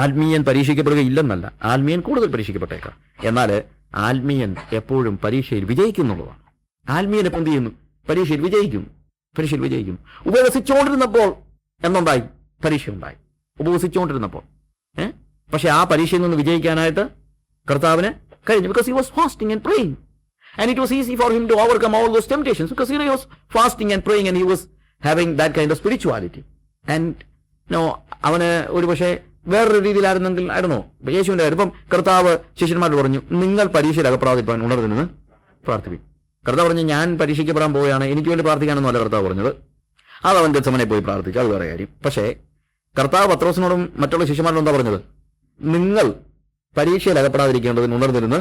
ആത്മീയൻ പരീക്ഷിക്കപ്പെടുകയില്ലെന്നല്ല ആത്മീയൻ കൂടുതൽ പരീക്ഷിക്കപ്പെട്ടേക്കാം. എന്നാൽ ആത്മീയൻ എപ്പോഴും പരീക്ഷയിൽ വിജയിക്കുന്നുള്ളതാണ്. ആത്മീയൻ എപ്പോൾ എന്ത് ചെയ്യുന്നു പരീക്ഷയിൽ വിജയിക്കും. പരീക്ഷയിൽ വിജയിക്കും. ഉപവസിച്ചുകൊണ്ടിരുന്നപ്പോൾ എന്നുണ്ടായി പരീക്ഷ ഉണ്ടായി ഉപവസിച്ചുകൊണ്ടിരുന്നപ്പോൾ. ഏഹ് പക്ഷെ ആ പരീക്ഷയിൽ നിന്ന് വിജയിക്കാനായിട്ട് കർത്താവിന് കഴിഞ്ഞു. Because he was fasting and praying and it was easy for him to overcome all those temptations because he was fasting and praying and he was having that kind of spirituality and no അവന് ഒരു പക്ഷേ വേറൊരു രീതിയിലായിരുന്നെങ്കിൽ ആയിരുന്നോ യേശുവിന്റെ കാര്യം. ഇപ്പം കർത്താവ് ശിഷ്യന്മാരോട് പറഞ്ഞു നിങ്ങൾ പരീക്ഷയിൽ അകപ്പെടാതിരിക്കാൻ ഉണർന്നിരുന്ന് പ്രാർത്ഥിപ്പി കർത്താവ് പറഞ്ഞു ഞാൻ പരീക്ഷിക്കപ്പെടാൻ പോവുകയാണ് എനിക്ക് വേണ്ടി പ്രാർത്ഥിക്കാനെന്നല്ല കർത്താവ് പറഞ്ഞത്. അത് അവൻ ഗച്ചമനെ പോയി പ്രാർത്ഥിക്കുക അത് വേറെ കാര്യം. പക്ഷേ കർത്താവ് പത്രോസിനോടും മറ്റുള്ള ശിഷ്യന്മാരോടും എന്താ പറഞ്ഞത്? നിങ്ങൾ പരീക്ഷയിൽ അകപ്പെടാതിരിക്കേണ്ടതിന് ഉണർന്നിരുന്ന്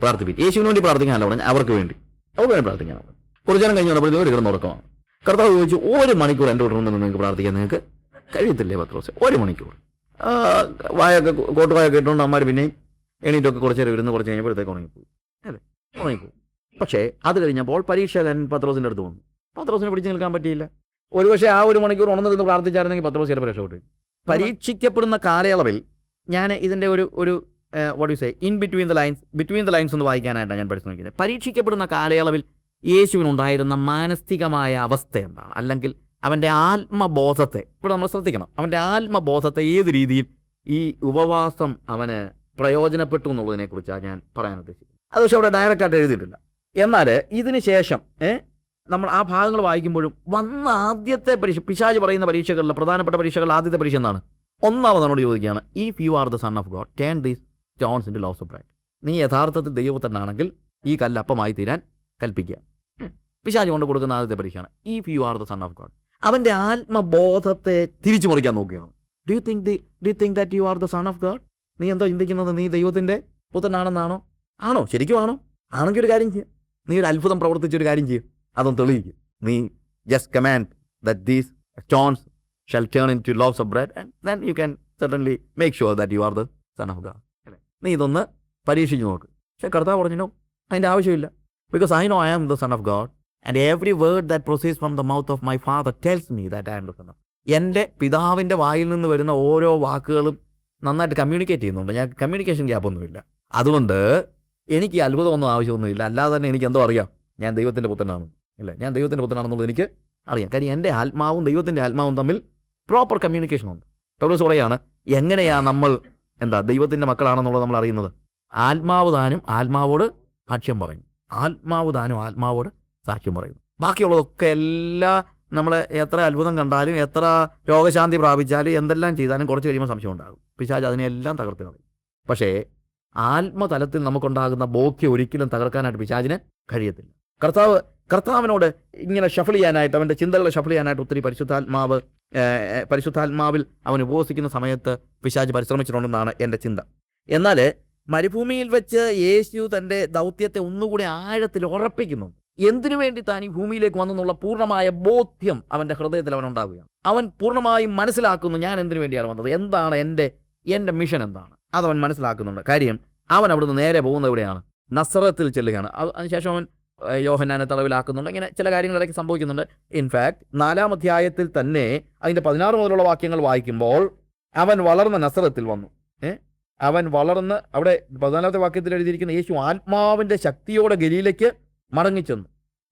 പ്രാർത്ഥിപ്പിക്കും. യേശുവിന് വേണ്ടി പ്രാർത്ഥിക്കാനല്ല പറഞ്ഞു അവർക്ക് വേണ്ടി. അവർക്ക് വേണ്ടി പ്രാർത്ഥിക്കാനാണ് കുറച്ചു നേരം കഴിഞ്ഞ് വന്നപ്പോഴത്തേക്കും ഒരു കിടന്നുറക്കമാണ് കർത്താവ് ചോദിച്ചു ഒരു മണിക്കൂർ എന്റെ നിന്ന് നിങ്ങൾക്ക് പ്രാർത്ഥിക്കാൻ നിങ്ങൾക്ക് കഴിയത്തില്ലേ പത്രോസ്? ഒരു മണിക്കൂർ. വായൊക്കെ കോട്ടുവായൊക്കെ ഇട്ടുകൊണ്ട് അമ്മമാർ പിന്നെയും എണീറ്റൊക്കെ കുറച്ച് നേരം ഇരുന്ന് കുറച്ച് കഴിഞ്ഞപ്പോഴത്തേക്ക് ഉണങ്ങിപ്പോയി. അല്ലേ ഉണങ്ങിപ്പോയി. പക്ഷേ അത് കഴിഞ്ഞപ്പോൾ പരീക്ഷകൻ പത്രോസിന്റെ അടുത്ത് വന്നു. പത്രോസിനെ പിടിച്ച് നിൽക്കാൻ പറ്റിയില്ല. ഒരുപക്ഷെ ആ ഒരു മണിക്കൂർ ഉണർന്നിരുന്ന് പ്രാർത്ഥിച്ചായിരുന്നെങ്കിൽ പത്രോസ് ചിലപ്പോൾ രക്ഷപ്പെട്ടു. പരീക്ഷിക്കപ്പെടുന്ന കാലയളവിൽ ഞാൻ ഇതിന്റെ ഒരു ഒരു what you say in between the lines between the lines ഒന്ന് വായിക്കാനായിട്ടാണ് ഞാൻ പഠിച്ചു നോക്കിയത്. പരീക്ഷിക്കപ്പെടുന്ന കാലയളവിൽ യേശുവിനുണ്ടായിരുന്ന മാനസികമായ അവസ്ഥ എന്താണ്? അല്ലെങ്കിൽ അവന്റെ ആത്മബോധത്തെ ഇവിടെ നമ്മൾ ശ്രദ്ധിക്കണം. അവന്റെ ആത്മബോധത്തെ ഏത് രീതിയിൽ ഈ ഉപവാസം അവന് പ്രയോജനപ്പെട്ടു എന്നുള്ളതിനെ കുറിച്ചാണ് ഞാൻ പറയാൻ ഉദ്ദേശിക്കുന്നത്. അത് പക്ഷെ അവിടെ ഡയറക്റ്റായിട്ട് എഴുതിയിട്ടില്ല. എന്നാൽ ഇതിന് ശേഷം നമ്മൾ ആ ഭാഗങ്ങൾ വായിക്കുമ്പോഴും വന്ന ആദ്യത്തെ പരീക്ഷ പിശാജ് പറയുന്ന പരീക്ഷകളിലെ പ്രധാനപ്പെട്ട പരീക്ഷകളിൽ ആദ്യത്തെ പരീക്ഷ എന്താണ്? ഒന്നാമത് നമ്മളോട് ചോദിക്കുകയാണ് if you are the son of God turn these stones in loaves of bread നീ യഥാർത്ഥത്തിൽ ദൈവത്തന്നാണെങ്കിൽ ഈ കല്ല് അപ്പമായി തീരാൻ കൽപ്പിക്കുക പിശാജ് കൊണ്ട് കൊടുക്കുന്ന ആദ്യത്തെ പരീക്ഷയാണ് ഈ you are the son of God അവന്റെ ആത്മബോധത്തെ തിരിച്ചു മറിക്കാൻ നോക്കുകയാണ്. Do you think the do you think that you are the son of God നീ എന്താ ചിന്തിക്കുന്നത്? നീ ദൈവത്തിന്റെ പുത്രനാണെന്നാണോ? ആണോ? ശരിക്കും ആണോ? ആണെങ്കിൽ ഒരു കാര്യം ചെയ്യും. നീ ഒരു അത്ഭുതം പ്രവർത്തിച്ച ഒരു കാര്യം ചെയ്യും. അതൊന്ന് തെളിയിക്കും. നീ just command that these stones shall turn into loaves of bread and then you can suddenly make sure that you are the son of God നീ ഇതൊന്ന് പരീക്ഷിച്ച് നോക്ക്. പക്ഷെ കർത്താവ് പറഞ്ഞു അതിന്റെ ആവശ്യമില്ല. Because I know I am the son of God and every word that proceeds from the mouth of my father tells me that I son of എന്റെ പിതാവിന്റെ വായിൽ നിന്ന് വരുന്ന ഓരോ വാക്കുകളും നന്നായിട്ട് കമ്മ്യൂണിക്കേറ്റ് ചെയ്യുന്നുണ്ട്. ഞാൻ കമ്മ്യൂണിക്കേഷൻ ഗ്യാപ്പൊന്നുമില്ല അതുകൊണ്ട് എനിക്ക് അത്ഭുതമൊന്നും ആവശ്യമൊന്നുമില്ല. അല്ലാതെ തന്നെ എനിക്ക് എന്തോ അറിയാം. ഞാൻ ദൈവത്തിന്റെ പുത്രനാണ്. ഇല്ല ഞാൻ ദൈവത്തിന്റെ പുത്രനാണെന്നുള്ളത് എനിക്ക് അറിയാം. കാര്യം എന്റെ ആത്മാവും ദൈവത്തിന്റെ ആത്മാവും തമ്മിൽ പ്രോപ്പർ കമ്മ്യൂണിക്കേഷൻ ഉണ്ട്. പൗലോസ് പറയാണ് എങ്ങനെയാണ് നമ്മൾ എന്താ ദൈവത്തിന്റെ മക്കളാണെന്നുള്ളത് നമ്മൾ അറിയുന്നത്? ആത്മാവ് താനും ആത്മാവോട് ഭക്ഷ്യം പറയും. ആത്മാവ് താനും ആത്മാവോട് സാക്ഷ്യം പറയുന്നു. ബാക്കിയുള്ളതൊക്കെ എല്ലാ നമ്മൾ എത്ര അത്ഭുതം കണ്ടാലും എത്ര രോഗശാന്തി പ്രാപിച്ചാലും എന്തെല്ലാം ചെയ്താലും കുറച്ച് കഴിയുമ്പോൾ സംശയം ഉണ്ടാകും. പിശാജ് അതിനെല്ലാം തകർത്ത് കളയും. പക്ഷേ ആത്മതലത്തിൽ നമുക്കുണ്ടാകുന്ന ബോധ്യം ഒരിക്കലും തകർക്കാനായിട്ട് പിശാജിന് കഴിയത്തില്ല. കർത്താവ് കർത്താവിനോട് ഇങ്ങനെ ഷഫിൾ ചെയ്യാനായിട്ട് അവന്റെ ചിന്തകളെ ഷഫിൾ ചെയ്യാനായിട്ട് ഒത്തിരി പരിശുദ്ധാത്മാവ് പരിശുദ്ധാത്മാവിൽ അവൻ ഉപവസിക്കുന്ന സമയത്ത് പിശാജ് പരിശ്രമിച്ചിട്ടുണ്ടെന്നാണ് എന്റെ ചിന്ത. എന്നാൽ മരുഭൂമിയിൽ വെച്ച് യേശു തന്റെ ദൗത്യത്തെ ഒന്നുകൂടി ആഴത്തിൽ ഉറപ്പിക്കുന്നു എന്തിനു വേണ്ടി താൻ ഈ ഭൂമിയിലേക്ക് വന്നെന്നുള്ള പൂർണമായ ബോധ്യം അവന്റെ ഹൃദയത്തിൽ അവൻ ഉണ്ടാവുകയാണ്. അവൻ പൂർണമായും മനസ്സിലാക്കുന്നു ഞാൻ എന്തിനു വേണ്ടിയാണ് വന്നത്? എന്താണ് എന്റെ എന്റെ മിഷൻ എന്താണ്? അതവൻ മനസ്സിലാക്കുന്നുണ്ട്. കാര്യം അവൻ അവിടുന്ന് നേരെ പോകുന്നത് എവിടെയാണ്? നസറത്തിൽ ചെല്ലുകയാണ്. അത് അതിനുശേഷം അവൻ യോഹനാനെ തടവിലാക്കുന്നുണ്ട്. ഇങ്ങനെ ചില കാര്യങ്ങളിടയ്ക്ക് സംഭവിക്കുന്നുണ്ട്. ഇൻഫാക്ട് നാലാം അധ്യായത്തിൽ തന്നെ അതിന്റെ പതിനാറ് മുതലുള്ള വാക്യങ്ങൾ വായിക്കുമ്പോൾ അവൻ വളർന്ന നസറത്തിൽ വന്നു. അവൻ വളർന്ന് അവിടെ പതിനാലാമത്തെ വാക്യത്തിൽ എഴുതിയിരിക്കുന്ന യേശു ആത്മാവിന്റെ ശക്തിയോടെ ഗലീലയ്ക്ക് മടങ്ങിച്ചെന്നു.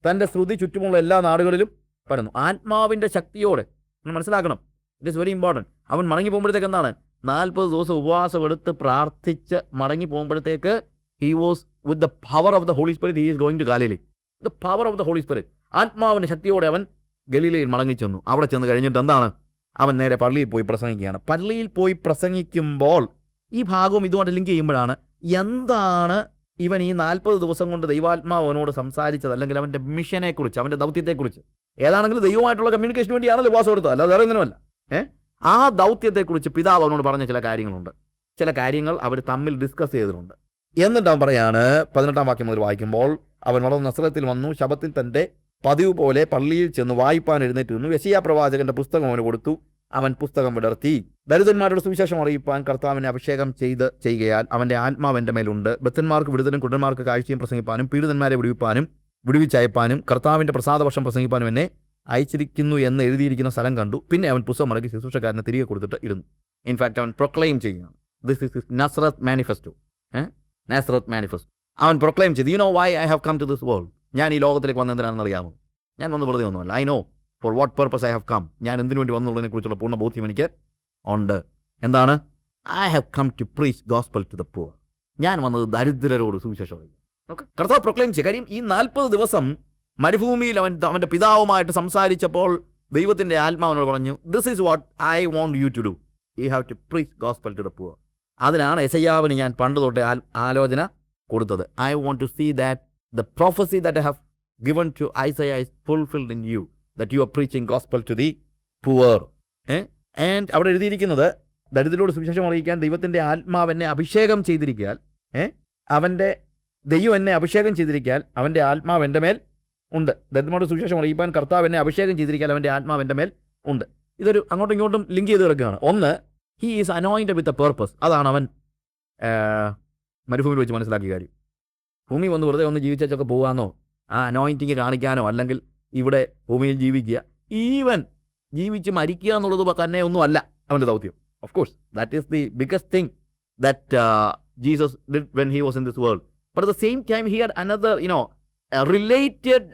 തന്റെ ശ്രുതി ചുറ്റുമുള്ള എല്ലാ നാടുകളിലും പരന്നു. ആത്മാവിന്റെ ശക്തിയോടെ. മനസ്സിലാക്കണം. ഇറ്റ് ഈസ് വെരി ഇമ്പോർട്ടന്റ് അവൻ മടങ്ങി പോകുമ്പോഴത്തേക്ക് എന്താണ്? നാൽപ്പത് ദിവസം ഉപവാസം എടുത്ത് പ്രാർത്ഥിച്ച് മടങ്ങി പോകുമ്പോഴത്തേക്ക് he was with the power of the Holy Spirit he is going to Galilee the power of the Holy Spirit ആത്മാവിന്റെ ശക്തിയോടെ അവൻ ഗലീലയിൽ മടങ്ങി ചെന്നു അവിടെ ചെന്ന് കഴിഞ്ഞിട്ട് എന്താണ്? അവൻ നേരെ പള്ളിയിൽ പോയി പ്രസംഗിക്കുകയാണ്. പള്ളിയിൽ പോയി പ്രസംഗിക്കുമ്പോൾ ഈ ഭാഗവും ഇതുമായിട്ട് ലിങ്ക് ചെയ്യുമ്പോഴാണ് എന്താണ് ഇവൻ ഈ നാൽപ്പത് ദിവസം കൊണ്ട് ദൈവാത്മാവ് അവനോട് സംസാരിച്ചത് അല്ലെങ്കിൽ അവന്റെ മിഷനെക്കുറിച്ച് അവന്റെ ദൗത്യത്തെക്കുറിച്ച്. ഏതാണെങ്കിലും ദൈവമായിട്ടുള്ള കമ്മ്യൂണിക്കേഷന് വേണ്ടിയാണല്ലോ ഉപവാസം എടുത്തത്. അല്ലാതെ വേറെ ഒന്നുമല്ല ഏഹ് ആ ദൗത്യത്തെക്കുറിച്ച് പിതാവ് അവനോട് പറഞ്ഞ ചില കാര്യങ്ങളുണ്ട്. ചില കാര്യങ്ങൾ അവർ തമ്മിൽ ഡിസ്കസ് ചെയ്തിട്ടുണ്ട്. എന്നിട്ട് അവൻ പറയാണ് പതിനെട്ടാം വാക്യം മുതൽ വായിക്കുമ്പോൾ അവൻ വളർന്ന നസ്രത്തിൽ വന്നു ശബത്തിൽ തന്റെ പതിവ് പോലെ പള്ളിയിൽ ചെന്ന് വായിപ്പാൻ എഴുന്നേറ്റ് നിന്നു. യശിയ പ്രവാചകന്റെ പുസ്തകം അവന് കൊടുത്തു. അവൻ പുസ്തകം വിടർത്തി. ദരിദ്രന്മാരുടെ സുവിശേഷം അറിയിപ്പാൻ കർത്താവിനെ അഭിഷേകം ചെയ്ത് ചെയ്യുകയാൽ അവന്റെ ആത്മാവ് എന്റെ മേലുണ്ട്. ബദ്ധന്മാർക്ക് വിടുതലും കുടന്മാർക്ക് കാഴ്ചയും പ്രസംഗിപ്പാനും പീഡിതന്മാരെ വിടുവിപ്പാനും വിടുവിച്ചയപ്പാനും കർത്താവിന്റെ പ്രസാദവർഷം പ്രസംഗിപ്പാനും എന്നെ അയച്ചിരിക്കുന്നു എന്ന് എഴുതിയിരിക്കുന്ന സ്ഥലം കണ്ടു. പിന്നെ അവൻ പുസ്തകം മടക്കി ശുശ്രൂഷക്കാരനെ തിരികെ കൊടുത്തിട്ട് ഇരുന്നു. ഇൻഫാക്ട് അവൻ പ്രൊക്ലെയിം ചെയ്യുകയാണ്. This is Nazareth manifesto Nazareth manifesto അവൻ പ്രൊക്ലെയിം ചെയ്തു. You know why I have come to this world ഞാൻ ഈ ലോകത്തിലേക്ക് വന്നതിനാണെന്ന് അറിയാമോ? ഞാൻ വന്ന് വെറുതെ ഒന്നുമല്ല. I know for what purpose I have come ഞാൻ എന്തിനു വേണ്ടി വന്നുള്ളതിനെ കുറിച്ചുള്ള പൂർണ ബോധ്യം എനിക്ക് ഉണ്ട്. എന്താണ്? I have come to preach gospel to the poor ഞാൻ വന്നത് ദരിദ്രരോട് സുവിശേഷം. കർത്താവ് പ്രൊക്ലെയിം ചെയ്യും. കാര്യം ഈ നാൽപ്പത് ദിവസം മരുഭൂമിയിൽ അവൻ അവന്റെ പിതാവുമായിട്ട് സംസാരിച്ചപ്പോൾ ദൈവത്തിന്റെ ആത്മാവിനോട് പറഞ്ഞു this is what I want you to do you have to preach gospel to the poor അതിനാണ് എസയ്യാവിന് ഞാൻ പണ്ട് തൊട്ടേ ആലോചന കൊടുത്തത്. I want to see that the prophecy that I have given to Isaiah I fulfilled in you that you are preaching gospel to the poor and അവിടെ എഴുതിയിരിക്കുന്നത് ദരിദ്രരോട് സുവിശേഷം അറിയിക്കാൻ ദൈവത്തിന്റെ ആത്മാവ് എന്നെ അഭിഷേകം ചെയ്തിരിക്കാൻ അവന്റെ ദൈവം എന്നെ അഭിഷേകം ചെയ്തിരിക്കാൻ അവന്റെ ആത്മാവ് എന്റെ മേൽ ഉണ്ട്. ദരിദ്രമോട് സുവിശേഷം അറിയിക്കാൻ കർത്താവ് എന്നെ അഭിഷേകം ചെയ്തിരിക്കാൻ അവന്റെ ആത്മാവ് എന്റെ മേൽ ഉണ്ട്. ഇതൊരു അങ്ങോട്ടും ഇങ്ങോട്ടും ലിങ്ക് ചെയ്ത് കിടക്കുകയാണ്. ഒന്ന് he is anointed with a purpose അതാണ് അവൻ മരുഭൂമിയിൽ വെച്ച് മനസ്സിലാക്കിയ കാര്യം. ഭൂമി വന്ന് വെറുതെ ഒന്ന് ജീവിച്ചൊക്കെ പോകാമെന്നോ ആ അനോയിന്റിങ് കാണിക്കാനോ? അല്ലെങ്കിൽ ഇവിടെ ഭൂമിയിൽ ജീവിക്കുക. ഈവൻ ജീവിച്ച് മരിക്കുക എന്നുള്ളത് തന്നെ ഒന്നുമല്ല അവന്റെ ദൗത്യം. Of course that is the biggest thing that Jesus did when he was in this world but at the same time he had another you know related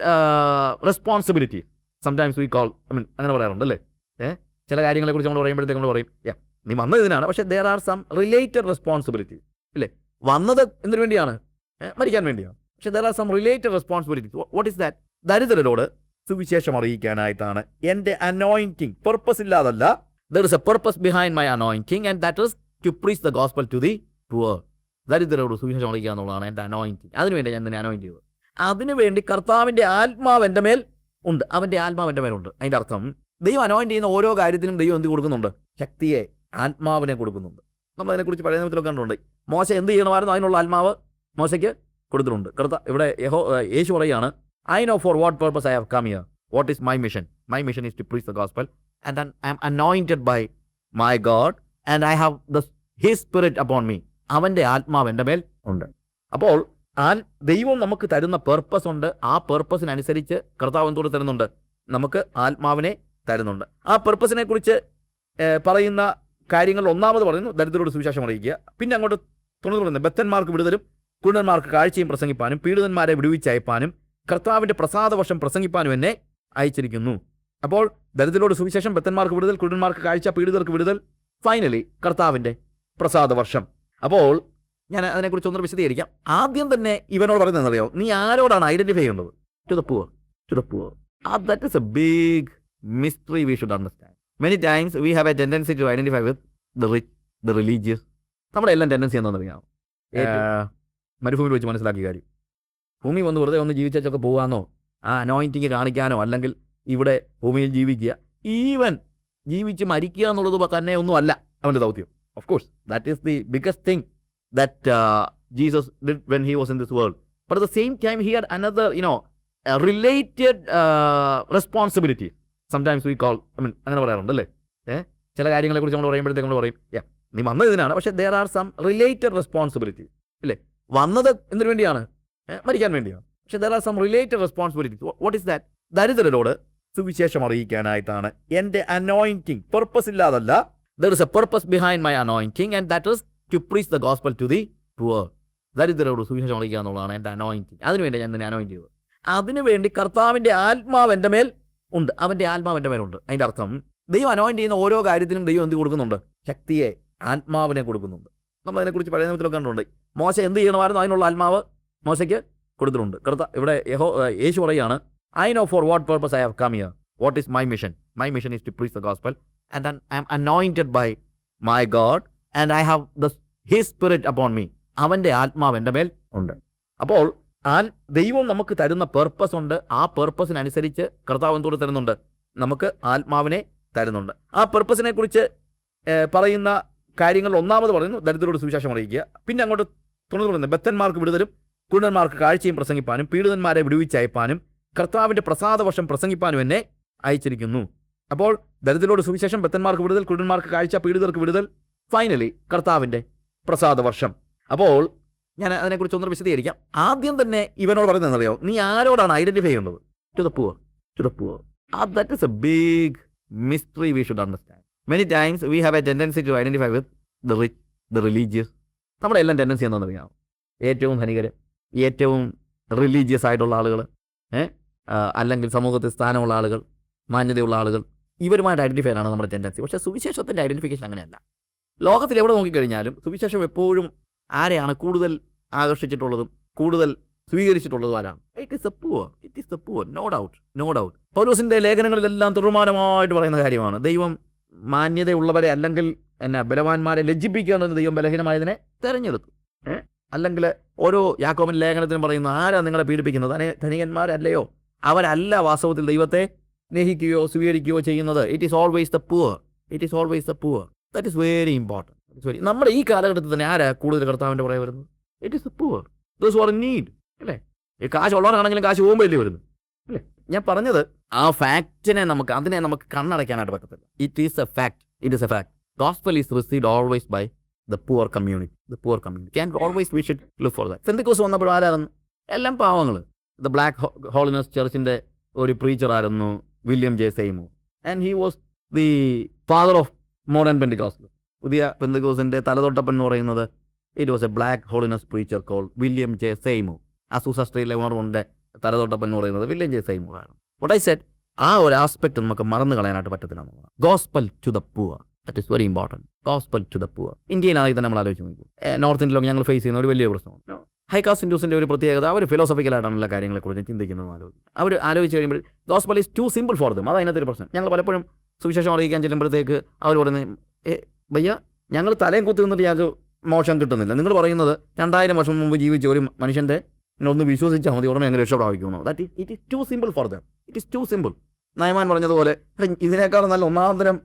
responsibility sometimes we call I mean അങ്ങനെ പറയാറുണ്ട് അല്ലേ? ഏഹ് ചില കാര്യങ്ങളെക്കുറിച്ച് നമ്മൾ പറയുമ്പോഴത്തേക്ക് നമ്മൾ പറയും യാ നീ ഇതിനാണ്. പക്ഷേ there are some related responsibility ഇല്ലേ? വന്നത് എന്തിനു വേണ്ടിയാണ്? ഏ, മരിക്കാൻ വേണ്ടിയാണ്. പക്ഷേ there are some related responsibility what is that ദരിദ്രരോട് സുവിശേഷം അറിയിക്കാനായിട്ടാണ് എന്റെ anointing purpose ഇല്ലാതല്ല. There is a purpose behind my anointing and that is to preach the gospel to the poor ദരിദ്രരോട് സുവിശേഷം അറിയിക്കുക എന്നുള്ളതാണ് എന്റെ അനോയിന്റിങ് അതിനുവേണ്ടി ഞാൻ തന്നെ അനോയിന്റ് ചെയ്തത്. അതിനുവേണ്ടി കർത്താവിന്റെ ആത്മാവ് എന്റെ മേൽ ഉണ്ട്. അവന്റെ ആത്മാവ് എന്റെ മേലുണ്ട്. അതിന്റെ അർത്ഥം ദൈവം അനോയിന്റ് ചെയ്യുന്ന ഓരോ കാര്യത്തിനും ദൈവം എന്ത് കൊടുക്കുന്നുണ്ട്? ശക്തിയെ ആത്മാവിനെ കൊടുക്കുന്നുണ്ട്. നമ്മൾ അതിനെക്കുറിച്ച് പഴയ നിയമത്തിലൊക്കെ കണ്ടിട്ടുണ്ട്. മോശം എന്ത് ചെയ്യണമായിരുന്നു? അതിനുള്ള ആത്മാവ് മോശയ്ക്ക് കൊടുത്തിട്ടുണ്ട്. കർത്ത ഇവിടെ യഹോ യേശു പറയാണ് I know for what purpose I have come here. What is my mission my mission is to preach the gospel and I am anointed by my God, and I have the His Spirit upon me. അവന്റെ ആത്മാവ് എന്റെ മേൽ ഉണ്ട്. അപ്പോൾ ആ ദൈവം നമുക്ക് തരുന്ന പെർപ്പസ് ഉണ്ട്. ആ പെർപ്പസിനനുസരിച്ച് കർത്താവ് എന്തോട് തരുന്നുണ്ട്? നമുക്ക് ആത്മാവിനെ തരുന്നുണ്ട്. ആ പെർപ്പസിനെ കുറിച്ച് പറയുന്ന കാര്യങ്ങൾ ഒന്നാമത് പറയുന്നു. ദരിദ്രരോട് സുവിശേഷം അറിയിക്കുക. പിന്നെ അങ്ങോട്ട് തുടർന്ന് പറയുന്നത് ബത്തന്മാർക്ക് വിടുതലും കുരുടന്മാർക്ക് കാഴ്ചയും പ്രസംഗിപ്പാനും പീഡിതന്മാരെ വിടുവിച്ചയപ്പാനും കർത്താവിന്റെ പ്രസാദവർഷം പ്രസംഗിപ്പാനും എന്നെ അയച്ചിരിക്കുന്നു. അപ്പോൾ ദരിദ്രരോട് സുവിശേഷം ബത്തന്മാർക്ക് വിടുതൽ കുരുടന്മാർക്ക് കാഴ്ച പീഡിതർക്ക് വിടുതൽ ഫൈനലി കർത്താവിന്റെ പ്രസാദവർഷം അപ്പോൾ ഞാൻ അതിനെക്കുറിച്ച് ഒന്ന് വിശദീകരിക്കാം. ആദ്യം തന്നെ ഇവനോട് പറയുന്നത് അറിയാമോ നീ ആരോടാണ് ഐഡന്റിഫൈ ചെയ്യുന്നത്? To the poor to the poor that is a big mystery we should understand many times we have a tendency to identify with the rich the religious നമ്മുടെ എല്ലാം ടെൻഡൻസി എന്താണെന്ന് അറിയാം ഏഹ്, മരുഭൂമിയിൽ വെച്ച് മനസ്സിലാക്കിയ കാര്യം. ഭൂമി വന്ന് വെറുതെ ഒന്ന് ജീവിച്ചൊക്കെ പോകാമെന്നോ ആ അനോയിന്റിങ് കാണിക്കാനോ? അല്ലെങ്കിൽ ഇവിടെ ഭൂമിയിൽ ജീവിക്കുക. ഈവൻ ജീവിച്ച് മരിക്കുക എന്നുള്ളത് തന്നെ ഒന്നും അല്ല അവന്റെ ദൗത്യം. Of course that is the biggest thing that Jesus did when he was in this world but at the same time he had another you know related responsibility sometimes we call I mean അങ്ങനെ പറയാറുണ്ട് അല്ലേ? ഏഹ് ചില കാര്യങ്ങളെക്കുറിച്ച് നമ്മൾ പറയുമ്പോഴത്തേക്ക് നമ്മൾ പറയും യാ നീ വന്നതിനാണ് പക്ഷേ there are some related responsibility അല്ലേ വന്നത് എന്തിനു വേണ്ടിയാണ്? മരിക്കാൻ വേണ്ടിയാണ്. പക്ഷെ there are some related responsibility what is that ദരിദ്രരോട് സുവിശേഷം അറിയിക്കാനായിട്ടാണ് എന്റെ anointing purpose ഇല്ലാതല്ല. There is a purpose behind my anointing and that is to preach the gospel to the poor ദരിദ്രരോട് സുവിശേഷം അറിയിക്കുക എന്നുള്ളതാണ് എന്റെ അനോയിന്റിങ് അതിനുവേണ്ടി ഞാൻ തന്നെ അനോയിന്റ് ചെയ്തത്. അതിനുവേണ്ടി കർത്താവിന്റെ ആത്മാവ് എന്റെ മേൽ ഉണ്ട്. അവന്റെ ആത്മാവ് എന്റെ മേലുണ്ട്. അതിന്റെ അർത്ഥം ദൈവം അനോയിന്റ് ചെയ്യുന്ന ഓരോ കാര്യത്തിനും ദൈവം എന്ത് കൊടുക്കുന്നുണ്ട്? ശക്തിയെ ആത്മാവിനെ കൊടുക്കുന്നുണ്ട്. നമ്മൾ അതിനെക്കുറിച്ച് പഴയ നിയമത്തിലൊക്കെ കണ്ടുണ്ട് മോശം എന്ത് ചെയ്യണമായിരുന്നു? അതിനുള്ള ആത്മാവ് മോശയ്ക്ക് കൊടുത്തിട്ടുണ്ട്. കർത്ത ഇവിടെ യഹോ യേശു പറയാണ് I know for what purpose I have come here what is my mission my mission is to preach the gospel and I am anointed by my God and I have the his spirit upon me അവന്റെ ആത്മാവ് എന്റെ മേൽ ഉണ്ട്. അപ്പോൾ ആ ദൈവം നമുക്ക് തരുന്ന പേർപ്പസ് ഉണ്ട്. ആ പേർപ്പസിനനുസരിച്ച് കർത്താവ് എന്തോട് തരുന്നുണ്ട്? നമുക്ക് ആത്മാവിനെ തരുന്നുണ്ട്. ആ പേർപ്പസിനെ കുറിച്ച് പറയുന്ന കാര്യങ്ങൾ ഒന്നാമത് പറയുന്നു ദരിദ്രരോട് സുവിശേഷം അറിയിക്കുക. പിന്നെ അങ്ങോട്ട് തുറന്നു പറയുന്നത് ബത്തന്മാർക്ക് വിടുതലും കുരുടന്മാർക്ക് കാഴ്ചയും പ്രസംഗിപ്പാനും പീഡിതന്മാരെ വിടുവിച്ചയപ്പാനും കർത്താവിന്റെ പ്രസാദവർഷം പ്രസംഗിപ്പാനും എന്നെ അയച്ചിരിക്കുന്നു. അപ്പോൾ ദരിദ്രരോട് സുവിശേഷം ബത്തന്മാർക്ക് വിടുതൽ കുരുടന്മാർക്ക് കാഴ്ച പീഡിതർക്ക് വിടുതൽ. ഫൈനലി കർത്താവിന്റെ പ്രസാദവർഷം അപ്പോൾ ഞാൻ അതിനെക്കുറിച്ച് ഒന്ന് വിശദീകരിക്കാം. ആദ്യം തന്നെ ഇവനോട് പറയുന്നത് അറിയാമോ നീ ആരോടാണ് ഐഡന്റിഫൈ ചെയ്യുന്നത്? ചുതപ്പുവോ ചുതപ്പുവോ that is a big mystery we should understand many times we have a tendency to identify with the rich the religious നമ്മുടെ എല്ലാം ടെൻഡൻസി എന്താണെന്ന് അറിയാം ഏറ്റവും ധനികർ ഏറ്റവും റിലീജിയസ് ആയിട്ടുള്ള ആളുകൾ അല്ലെങ്കിൽ സമൂഹത്തിൽ സ്ഥാനമുള്ള ആളുകൾ മാന്യതയുള്ള ആളുകൾ ഇവരുമായിട്ട് ഐഡന്റിഫൈ ആണ് നമ്മുടെ ടെൻഡൻസി പക്ഷേ സുവിശേഷത്തിന്റെ ഐഡന്റിഫിക്കേഷൻ അങ്ങനെയല്ല. ലോകത്തിൽ എവിടെ നോക്കിക്കഴിഞ്ഞാലും സുവിശേഷം എപ്പോഴും ആരെയാണ് കൂടുതൽ ആകർഷിച്ചിട്ടുള്ളതും കൂടുതൽ സ്വീകരിച്ചിട്ടുള്ളതും ആരാണ്? It is a poor it is a poor no doubt no doubt പൗലോസിന്റെ ലേഖനങ്ങളിലെല്ലാം തുടർമാനമായിട്ട് പറയുന്ന കാര്യമാണ്. ദൈവം മാന്യതയുള്ളവരെ അല്ലെങ്കിൽ എന്നാ ബലവാന്മാരെ ലജ്ജിപ്പിക്കുക ദൈവം ബലഹീനമായതിനെ തെരഞ്ഞെടുത്തു. അല്ലെങ്കിൽ ഓരോ യാക്കോബൻ ലേഖനത്തിനും പറയുന്നു ആരാ നിങ്ങളെ പീഡിപ്പിക്കുന്നത്? ധനി- ധനികന്മാരല്ലയോ? അവരല്ല വാസ്തവത്തിൽ ദൈവത്തെ സ്നേഹിക്കുകയോ സ്വീകരിക്കുകയോ ചെയ്യുന്നത്. It is always the poor it is always the poor that is very important very നമ്മുടെ ഈ കാലഘട്ടത്തിൽ തന്നെ ആരാ കൂടുതൽ കർത്താവിന്റെ പുറകെ വരുന്നത്? It is the poor those are need അല്ലേ? ഈ കാശ് ഉള്ളവരാണെങ്കിലും കാശ് പോകുമ്പോൾ അല്ലേ വരുന്നത്? അല്ലേ? ഞാൻ പറഞ്ഞത് ആ ഫാക്റ്റിനെ നമുക്ക് അതിനെ നമുക്ക് കണ്ണടയ്ക്കാനായിട്ട് പറ്റത്തില്ല. It is a fact it is a fact gospel is received always by the poor community the poor community can always we should look for that Pentecost വന്നപ്പോൾ ആരായിരുന്നു? എല്ലാം പാവങ്ങൾ ദ ബ്ലാക്ക് ഹോളിനസ് ചർച്ചിന്റെ ഒരു പ്രീച്ചർ ആയിരുന്നു William J Seymour and he was the father of modern Pentecost പുതിയ പെന്തിക്കോസിന്റെ തലതൊട്ടപ്പൻ എന്ന് പറയുന്നത് it was a black holiness preacher call William J Seymour Azusa സ്ട്രീറ്റിലെ ഉണർവുണ്ട് തലതൊട്ടപ്പൻ എന്ന് പറയുന്നത് വില്യം ജെ സെയ്മു ആണ്. വട്ട് ഐ സെറ്റ് ആ ഒരു ആസ്പെക്ട് നമുക്ക് മറന്നു കളയാനായിട്ട് പറ്റത്തില്ല gospel to the poor that is very important gospel to the poor ഇന്ത്യയിലായി തന്നെ നമ്മൾ ആലോചിച്ച് നോക്കും. നോർത്ത് ഇന്ത്യയിലൊക്കെ ഞങ്ങൾ ഫേസ് ചെയ്യുന്ന ഒരു വലിയ പ്രശ്നമാണ്. ഹൈ കാസ്റ്റ് ഇൻഡ്യൂസിന്റെ ഒരു പ്രത്യേകത അവർ ഫിലോസഫിക്കലായിട്ടാണ് എല്ലാ കാര്യങ്ങളെക്കുറിച്ച് ചിന്തിക്കുന്നത് ആലോചിക്കും. അവർ ആലോചിച്ച് കഴിയുമ്പോൾ gospel is too simple for them അത് അതിനകത്തൊരു പ്രശ്നം. ഞങ്ങൾ പലപ്പോഴും സുവിശേഷം അറിയിക്കാൻ ചെല്ലുമ്പോഴത്തേക്ക് അവർ പറയുന്നത് ഏ ഭയ്യ ഞങ്ങൾ തലയും കുത്തി നിന്നിട്ട് ഞങ്ങൾക്ക് മോശം കിട്ടുന്നില്ല. നിങ്ങൾ പറയുന്നത് രണ്ടായിരം വർഷം മുമ്പ് ജീവിച്ച ഒരു മനുഷ്യന്റെ ഒന്ന് വിശ്വസിച്ചാൽ മതി ഉടനെ എങ്ങനെ രക്ഷ പ്രാപിക്കുന്നു that it is too simple for them it is too simple Naaman പറഞ്ഞതുപോലെ ഇതിനേക്കാൾ നല്ല ഒന്നാന്തരം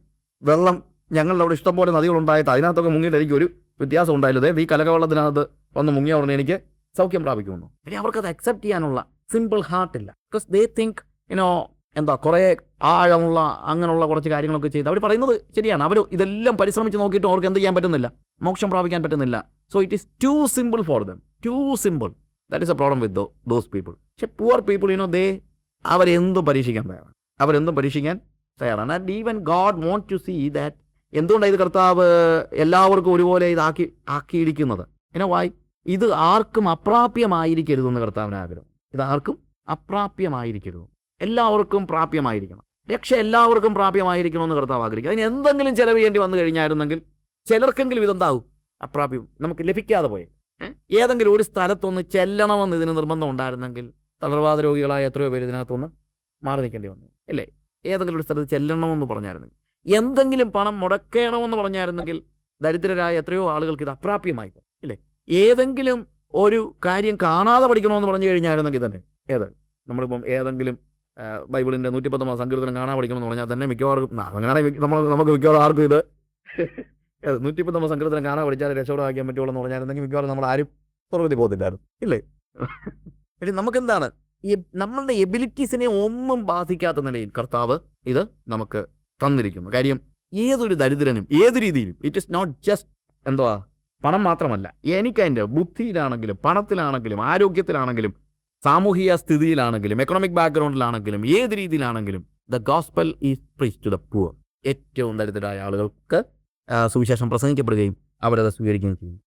വെള്ളം ഞങ്ങളുടെ അവിടെ ഇഷ്ടംപോലെ നദികളുണ്ടായിട്ട് അതിനകത്തൊക്കെ എനിക്ക് ഒരു വ്യത്യാസം ഉണ്ടായില്ലേ. ഈ കലകവെള്ളത്തിനകത്ത് വന്ന് മുങ്ങിയ ഉടനെ എനിക്ക് സൗഖ്യം പ്രാപിക്കുന്നു ഇനി അവർക്കത് അക്സെപ്റ്റ് ചെയ്യാനുള്ള സിമ്പിൾ ഹാർട്ട് ഇല്ല. Because they think you know എന്താ കുറേ ആഴമുള്ള അങ്ങനെയുള്ള കുറച്ച് കാര്യങ്ങളൊക്കെ ചെയ്ത് അവർ പറയുന്നത് ശരിയാണ്. അവർ ഇതെല്ലാം പരിശ്രമിച്ച് നോക്കിയിട്ട് അവർക്ക് എന്ത് ചെയ്യാൻ പറ്റുന്നില്ല. മോക്ഷം പ്രാപിക്കാൻ പറ്റുന്നില്ല. So it is too simple for them too simple that is a problem with those people പക്ഷെ poor people you know they അവരെന്തും പരീക്ഷിക്കാൻ തയ്യാറാണ്. അവരെന്തും പരീക്ഷിക്കാൻ തയ്യാറാണ്. And even God won't to see that എന്തുകൊണ്ടാണ് ഇത് കർത്താവ് എല്ലാവർക്കും ഒരുപോലെ ഇതാക്കി ആക്കിയിരിക്കുന്നത്? എന്നാ വായി. ഇത് ആർക്കും അപ്രാപ്യമായിരിക്കരുതെന്ന് കർത്താവിന് ആഗ്രഹം. ഇത് ആർക്കും അപ്രാപ്യമായിരിക്കരുത്. എല്ലാവർക്കും പ്രാപ്യമായിരിക്കണം. രക്ഷ എല്ലാവർക്കും പ്രാപ്യമായിരിക്കണമെന്ന് കർത്താവ് ആഗ്രഹിക്കും. അതിന് എന്തെങ്കിലും ചെലവ് ചെയ്യേണ്ടി വന്നു കഴിഞ്ഞായിരുന്നെങ്കിൽ ചിലർക്കെങ്കിലും ഇതെന്താവും? അപ്രാപ്യം നമുക്ക് ലഭിക്കാതെ പോയേ. ഏതെങ്കിലും ഒരു സ്ഥലത്തൊന്ന് ചെല്ലണമെന്ന് ഇതിന് നിർബന്ധം ഉണ്ടായിരുന്നെങ്കിൽ തളർവാദ രോഗികളായ എത്രയോ പേര് ഇതിനകത്തൊന്ന് മാറി നിൽക്കേണ്ടി വന്നു. അല്ലേ ഏതെങ്കിലും ഒരു സ്ഥലത്ത് ചെല്ലണമെന്ന് പറഞ്ഞായിരുന്നെങ്കിൽ. എന്തെങ്കിലും പണം മുടക്കണമെന്ന് പറഞ്ഞായിരുന്നെങ്കിൽ ദരിദ്രരായ എത്രയോ ആളുകൾക്ക് ഇത് അപ്രാപ്യമായി. ഇല്ലേ? ഏതെങ്കിലും ഒരു കാര്യം കാണാതെ പഠിക്കണമെന്ന് പറഞ്ഞു കഴിഞ്ഞായിരുന്നെങ്കിൽ തന്നെ ഏത്? നമ്മളിപ്പം ഏതെങ്കിലും ബൈബിളിന്റെ നൂറ്റിപ്പത്തൊമ്പത് സങ്കീർത്തനം കാണാൻ പഠിക്കണമെന്ന് പറഞ്ഞാൽ തന്നെ മിക്കവാറും അങ്ങനെ നമ്മൾ നമുക്ക് മിക്കവാറും ആർക്കും ഇത് നൂറ്റിപ്പത്തൊമ്പത് സങ്കീർത്തനം കാണാൻ പഠിച്ചാൽ രക്ഷപ്പെടാക്കാൻ പറ്റുള്ളൂ എന്ന് പറഞ്ഞായിരുന്നെങ്കിൽ മിക്കവാറും നമ്മൾ ആരും പുറകുതി പോകത്തില്ലായിരുന്നു. ഇല്ലേ? എടി നമുക്കെന്താണ്? ഈ നമ്മളുടെ എബിലിറ്റീസിനെ ഒന്നും ബാധിക്കാത്ത നിലയിൽ കർത്താവ് ഇത് നമുക്ക് തന്നിരിക്കുന്നു. കാര്യം ഏതൊരു ദരിദ്രനും ഏത് രീതിയിലും ഇറ്റ് ഇസ് നോട്ട് ജസ്റ്റ് എന്തുവാ? പണം മാത്രമല്ല. എനിക്കതിന്റെ ബുദ്ധിയിലാണെങ്കിലും പണത്തിലാണെങ്കിലും ആരോഗ്യത്തിലാണെങ്കിലും സാമൂഹിക സ്ഥിതിയിലാണെങ്കിലും എക്കണോമിക് ബാക്ക്ഗ്രൗണ്ടിലാണെങ്കിലും ഏത് രീതിയിലാണെങ്കിലും the gospel is preached to the poor ഏറ്റവും ദരിദ്രരായ ആളുകൾക്ക് സുവിശേഷം പ്രസംഗിക്കപ്പെടുകയും അവരത് സ്വീകരിക്കുകയും ചെയ്യും